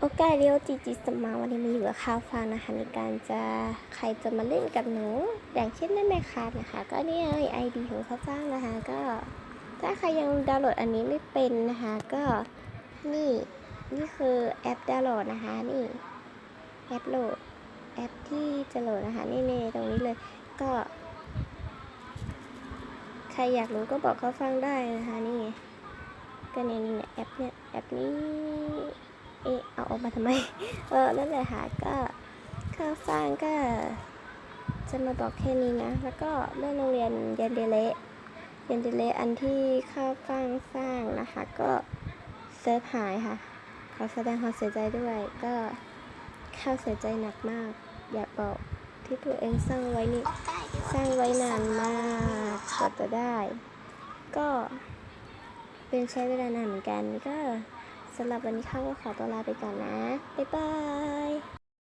โอกาสเรียวจีจีสมาวันนี้มาอยู่กับข้าวฟังนะคะในการจะใครจะมาเล่นกับหนูอย่างเช่นเล่นแม่ค้านะคะ ก็เนี่ยไอดีของข้าวฟ่างนะคะ ก็ถ้าใครยังดาวน์โหลดอันนี้ไม่เป็นนะคะ ก็นี่นี่คือแอปดาวน์โหลดนะคะนี่แอปโหลดแอปที่จะโหลดนะคะนี่นตรงนี้เลยก็ ใครอยากรู้ก็บอกเขาฟังได้นะคะนี่ก็เนี่ยนี่เนี่ยแอปเนี่ยแอปนี้ กมาทำไม เออ นั่นแหละค่ะ ก็ข้าวฟ่างก็จะมาบอกแค่นี้นะ แล้วก็เรื่องโรงเรียนเยนเดเลเยนเดเลอันที่ข้าวฟ่างสร้างนะคะ ก็เซิร์ฟหายค่ะ ขอแสดงความเสียใจด้วย ก็ข้าวเสียใจหนักมาก อยากบอกที่ตัวเองสร้างไว้นี่ สร้างไว้นานมากกว่าจะได้ ก็เป็นใช้เวลานานเหมือนกันก็ สำหรับวันนี้ข้าก็ขอตัวลาไปก่อนนะ บ๊ายบาย